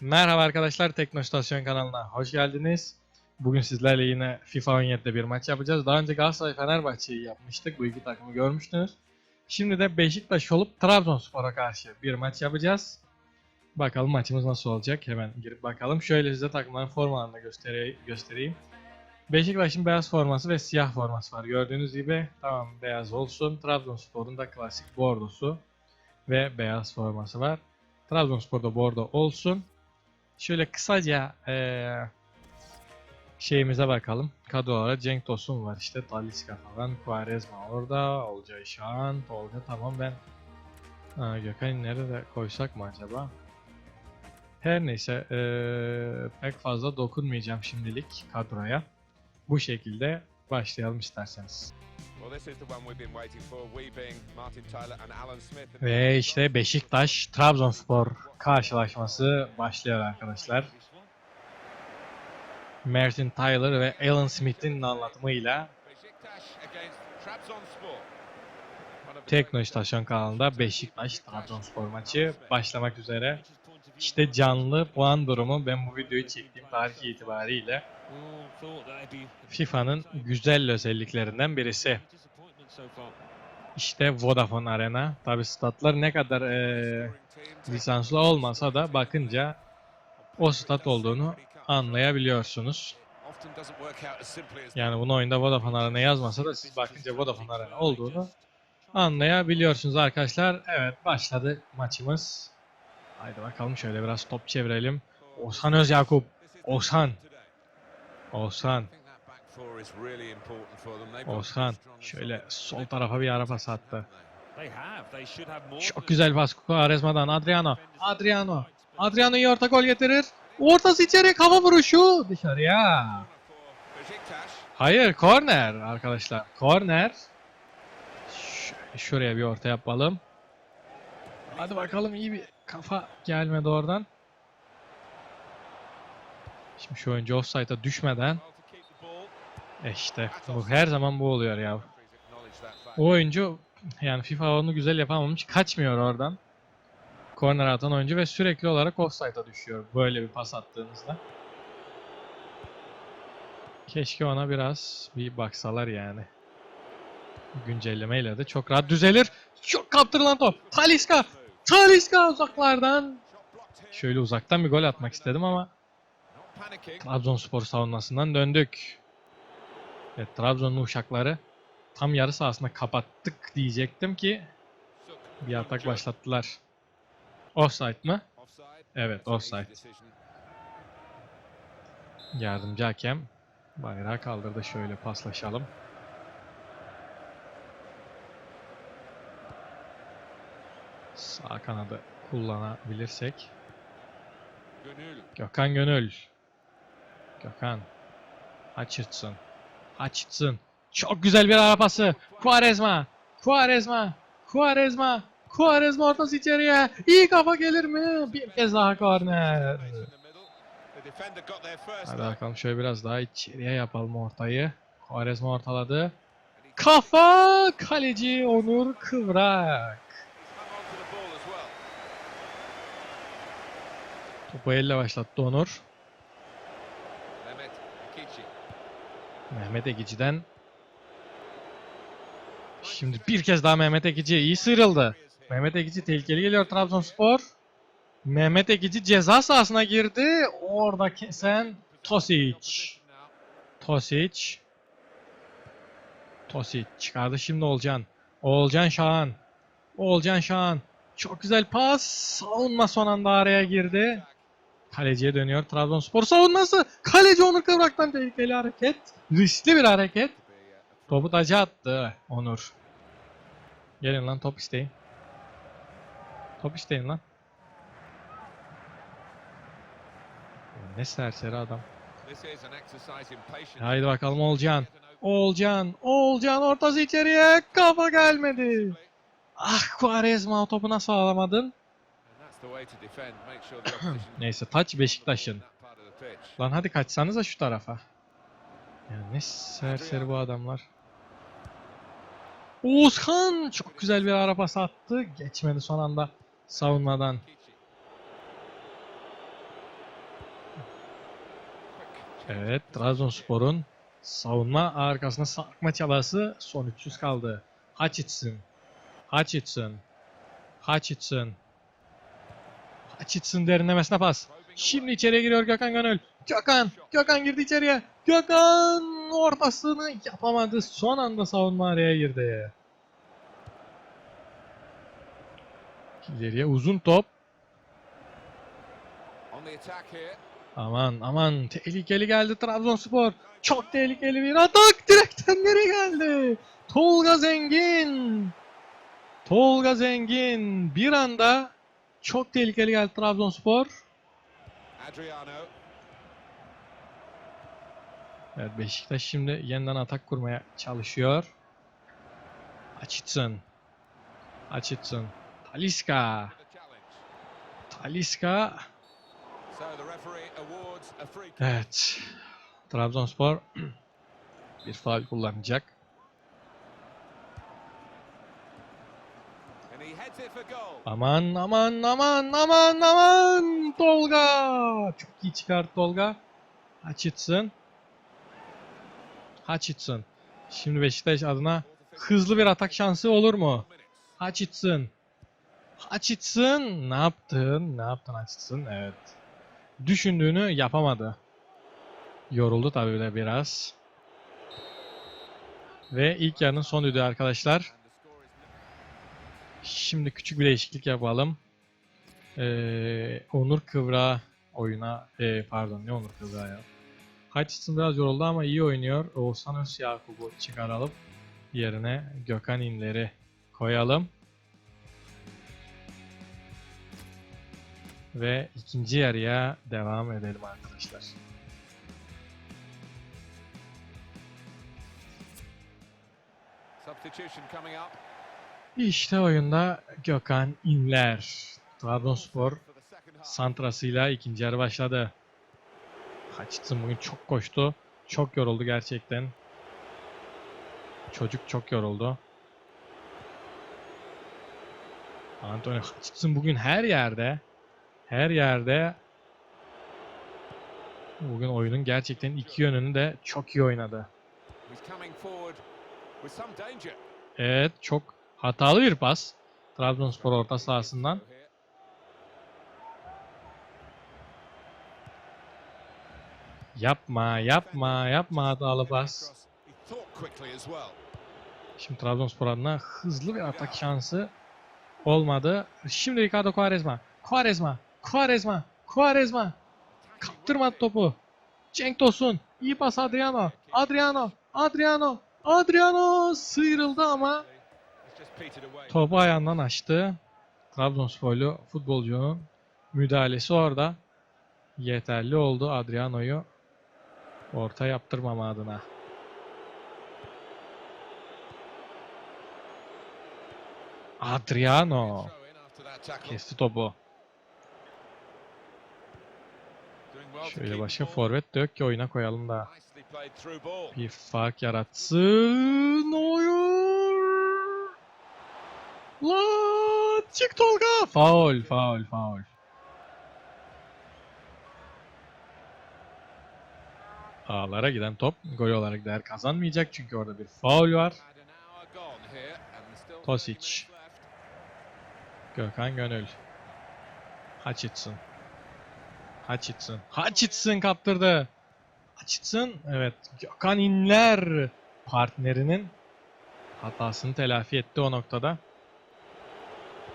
Merhaba arkadaşlar Teknostasyon kanalına hoş geldiniz. Bugün sizlerle yine FIFA 17'de bir maç yapacağız. Daha önce Galatasaray Fenerbahçe'yi yapmıştık. Bu iki takımı görmüştünüz. Şimdi de Beşiktaş olup Trabzonspor'a karşı bir maç yapacağız. Bakalım maçımız nasıl olacak. Hemen girip bakalım. Şöyle size takımların formalarını göstereyim. Beşiktaş'ın beyaz forması ve siyah forması var. Gördüğünüz gibi tamam beyaz olsun. Trabzonspor'un da klasik bordosu ve beyaz forması var. Trabzonspor'da bordo olsun. Şöyle kısaca eee, şeyimize bakalım. Kadrolara Cenk Tosun var işte. Talisca falan. Quaresma orada. Olcay Şahan. Tolga tamam ben ha, Gökhan nerede koysak mı acaba? Her neyse eee, pek fazla dokunmayacağım şimdilik kadroya. Bu şekilde başlayalım isterseniz. Ve işte Beşiktaş Trabzonspor karşılaşması başlıyor arkadaşlar. Martin Tyler ve Alan Smith'in anlatımıyla Tekno İstasyon kanalında Beşiktaş Trabzonspor maçı başlamak üzere. İşte canlı puan durumu ben bu videoyu çektiğim tarih itibariyle FIFA'nın güzel özelliklerinden birisi. İşte Vodafone Arena. Tabi statlar ne kadar eee, lisanslı olmasa da bakınca o stat olduğunu anlayabiliyorsunuz. Yani bunu oyunda Vodafone Arena yazmasa da siz bakınca Vodafone Arena olduğunu anlayabiliyorsunuz arkadaşlar. Evet başladı maçımız. Haydi bakalım şöyle biraz top çevirelim. Oğuzhan Özyakup. Oğuzhan. Oğuzhan. Oğuzhan. Şöyle sol tarafa bir ara pas attı. Çok güzel pas Quaresma'dan. Adriano. Adriano. Adriano iyi orta gol getirir. Ortası içeri kafa vuruşu. Dışarıya. Hayır korner arkadaşlar. Korner. Şuraya bir orta yapalım. Hadi bakalım iyi bir kafa gelmedi oradan. Şimdi şu oyuncu offside'a düşmeden e işte bu her zaman bu oluyor ya. O oyuncu yani FIFA onu güzel yapamamış. Kaçmıyor oradan. Korner atan oyuncu ve sürekli olarak offside'a düşüyor. Böyle bir pas attığınızda. Keşke ona biraz bir baksalar yani. Güncellemeyle de çok rahat düzelir. Çok kaptırılan top. Taliska. Taliska uzaklardan. Şöyle uzaktan bir gol atmak istedim ama. Trabzonspor savunmasından döndük. Evet, Trabzonlu uşakları tam yarı sahasında kapattık diyecektim ki bir atak başlattılar. Offside mı? Evet, offside. Yardımcı hakem bayrağı kaldırdı. Şöyle paslaşalım. Sağ kanadı kullanabilirsek. Gönül. Gökhan Gönül. Gökhan. Açıtsın. Açıtsın. Çok güzel bir ara pası. Quaresma. Quaresma. Quaresma. Quaresma ortası içeriye. İyi kafa gelir mi? Bir kez daha korner. Hadi bakalım şöyle biraz daha içeriye yapalım ortayı. Quaresma ortaladı. Kafa kaleci Onur Kıvrak. Topu elle başlattı Onur. Mehmet Akici. Mehmet Ekici'den. Şimdi bir kez daha Mehmet Ekici iyi sıyrıldı. Mehmet Ekici tehlikeli geliyor Trabzonspor. Mehmet Ekici ceza sahasına girdi. Orada kesen Tosic. Tosic. Tosic çıkardı şimdi Olcan. Olcan Şahan. Olcan Şahan. Çok güzel pas. Savunma son anda araya girdi. Kaleciye dönüyor Trabzonspor savunması. Kaleci Onur Kıvrak'tan tehlikeli hareket. Riskli bir hareket. Topu taca attı Onur. Gelin lan top isteyin. Top isteyin lan. Ne serseri adam. Haydi bakalım Olcan. Olcan. Olcan ortası içeriye. Kafa gelmedi. Ah Quaresma o topu nasıl alamadın? Neyse taç Beşiktaş'ın. Lan hadi kaçsanıza şu tarafa. Ya ne serseri bu adamlar. Oğuzhan çok güzel bir ara pas attı. Geçmedi son anda savunmadan. Evet, Trabzonspor'un savunma arkasına sarkma çabası son 300 kaldı. Hutchinson. Hutchinson. Hutchinson. Hutchinson derinlemesine pas. Şimdi içeriye giriyor Gökhan Gönül. Gökhan! Gökhan girdi içeriye. Gökhan ortasını yapamadı. Son anda savunma araya girdi. İleriye uzun top. Aman aman tehlikeli geldi Trabzonspor. Çok tehlikeli bir atak. Direkten geri geldi. Tolga Zengin. Tolga Zengin bir anda çok tehlikeli geldi Trabzonspor. Adriano. Evet Beşiktaş şimdi yeniden atak kurmaya çalışıyor. Açitsın. Açitsın. Taliska. Taliska. Evet. Trabzonspor bir faul kullanacak. Aman aman aman aman aman Tolga. Çok iyi çıkarttı Tolga. Hutchinson. Hutchinson. Şimdi Beşiktaş adına hızlı bir atak şansı olur mu? Hutchinson. Hutchinson ne yaptın? Ne yaptın Hutchinson? Evet. Düşündüğünü yapamadı. Yoruldu tabii de biraz. Ve ilk yarının son düdüğü arkadaşlar. Şimdi küçük bir değişiklik yapalım. Ee, Onur Kıvra oyuna, ee, pardon ne Onur Kıvra ya. Hutchinson biraz yoruldu ama iyi oynuyor. Oğuzhan Özyakup'u çıkaralım. Yerine Gökhan İnler'i koyalım. Ve ikinci yarıya devam edelim arkadaşlar. substitution coming up İşte oyunda Gökhan İnler. Trabzonspor santrasıyla ikinci yarı başladı. Hutchinson bugün çok koştu. Çok yoruldu gerçekten. Çocuk çok yoruldu. Anthony Hutchinson bugün her yerde her yerde bugün oyunun gerçekten iki yönünü de çok iyi oynadı. Evet çok hatalı bir pas. Trabzonspor orta sahasından. Yapma yapma yapma hatalı pas. Şimdi Trabzonspor adına hızlı bir atak şansı olmadı. Şimdi Ricardo Quaresma. Quaresma. Quaresma. Quaresma. Kaptırmadı topu. Cenk Tosun. İyi pas Adriano. Adriano. Adriano. Adriano sıyrıldı ama topu ayağından açtı. Trabzonsporlu futbolcunun müdahalesi orada yeterli oldu Adriano'yu orta yaptırmama adına. Adriano kesti topu. Şöyle başka forvet yok ki oyuna koyalım da. Bir fark yaratsın. Oyun. Lan çık Tolga. Faul, faul, faul. Ağlara giden top gol olarak değer kazanmayacak çünkü orada bir faul var. Had an hour gone here and still 30 Tosic. Gökhan Gönül. Hutchinson. Hutchinson. Hutchinson kaptırdı. Hutchinson evet Gökhan İnler partnerinin hatasını telafi etti o noktada.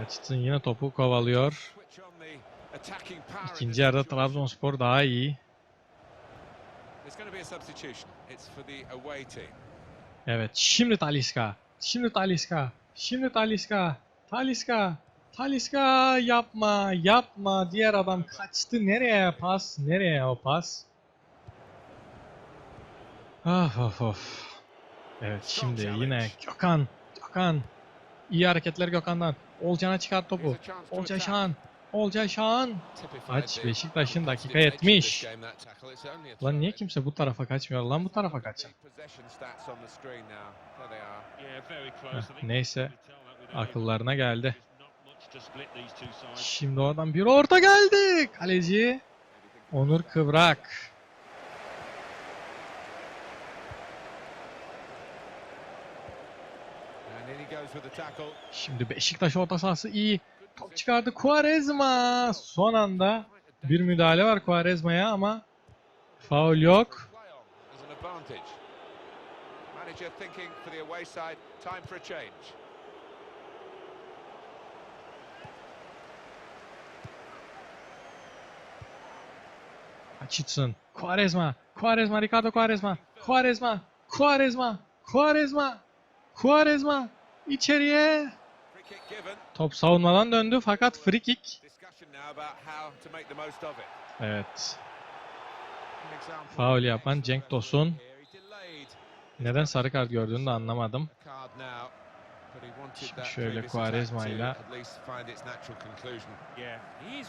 Hutchinson yine topu kovalıyor. İkinci yarıda. Trabzonspor daha iyi. Evet şimdi Taliska. Şimdi Taliska. Şimdi Taliska. Taliska. Taliska yapma yapma. Diğer adam kaçtı. Nereye pas? Nereye o pas? Ah of of. Evet şimdi yine Gökhan. Gökhan. İyi hareketler Gökhan'dan. Olcan'a çıkart topu. Attack. Şahan. Olcay Şahan. Aç Beşiktaş'ın dakika competitive nature of 70. this game, that tackle. It's only a Lan niye kimse bu tarafa kaçmıyor? Lan bu tarafa think neyse akıllarına geldi. Şimdi oradan bir orta geldi. Kaleci Onur Kıvrak. Şimdi Beşiktaş orta sahası iyi. Top çıkardı Quaresma. Son anda bir müdahale var Quaresma'ya ama faul yok. Play on as an advantage. Manager thinking for the away side, time for a change. Hutchinson, Quaresma, Quaresma, Ricardo Quaresma, Quaresma, Quaresma, Quaresma, Quaresma içeriye. Top savunmadan döndü fakat free kick. Evet. Faul yapan Cenk Tosun. Neden sarı kart gördüğünü de anlamadım. Şimdi şöyle Quaresma ile-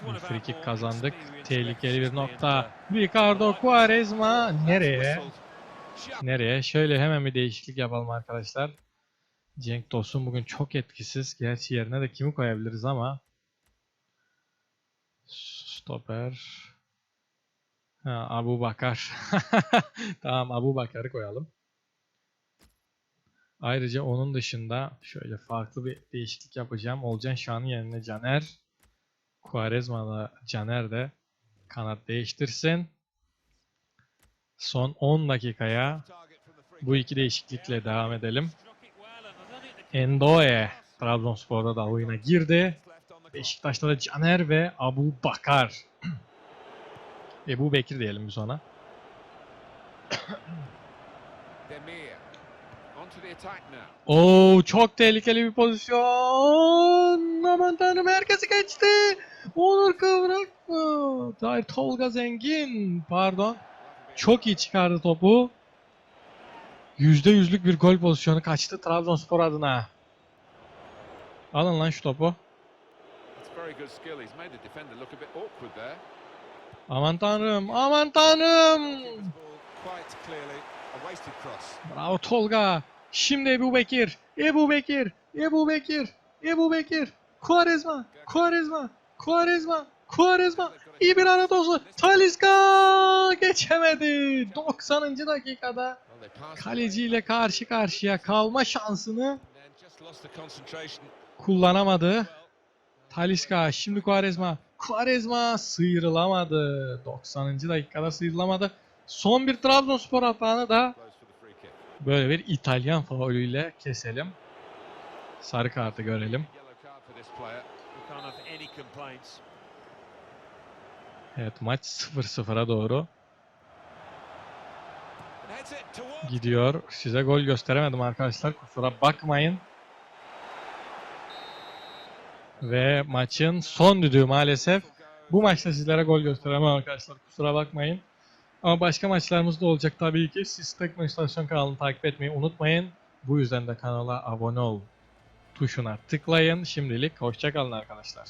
more kazandık. Tehlikeli bir nokta. Ricardo Quaresma nereye? Nereye? Şöyle hemen bir değişiklik yapalım arkadaşlar. Cenk Tosun bugün çok etkisiz. Gerçi yerine de kimi koyabiliriz ama. Stoper. Ha, Abu Bakar. tamam Abu Bakar'ı koyalım. Ayrıca onun dışında şöyle farklı bir değişiklik yapacağım. Olcan Şan'ın yerine Caner. Quaresma'la Caner de kanat değiştirsin. Son 10 dakikaya bu iki değişiklikle devam edelim. Endoe Trabzonspor'da da oyuna girdi. Beşiktaş'ta da Caner ve Abu Bakar. Ebu Bekir diyelim biz ona. Oo çok tehlikeli bir pozisyon. Aman tanrım herkesi geçti. Onur Kıvrak? Hayır Tolga Zengin. Pardon. Çok iyi çıkardı topu. %100'lük bir gol pozisyonu kaçtı Trabzonspor adına. Alın lan şu topu. Aman tanrım, aman tanrım. Bravo Tolga. Şimdi Ebu Bekir. Ebu Bekir. Ebu Bekir. Ebu Bekir. Quaresma. Quaresma. Quaresma. Quaresma. İyi bir ara tozu. Talisca geçemedi. 90. dakikada Kaleciyle karşı karşıya kalma şansını kullanamadı. Talisca şimdi Quaresma. Quaresma sıyrılamadı. 90. dakikada sıyrılamadı. Son bir Trabzonspor hatanı da böyle bir İtalyan faulüyle keselim. Sarı kartı görelim. Evet maç 0-0'a doğru gidiyor. Size gol gösteremedim arkadaşlar. Kusura bakmayın. Ve maçın son düdüğü maalesef. Bu maçta sizlere gol gösteremem arkadaşlar. Kusura bakmayın. Ama başka maçlarımız da olacak tabii ki. Siz Teknostasyon kanalını takip etmeyi unutmayın. Bu yüzden de kanala abone ol tuşuna tıklayın. Şimdilik hoşçakalın arkadaşlar.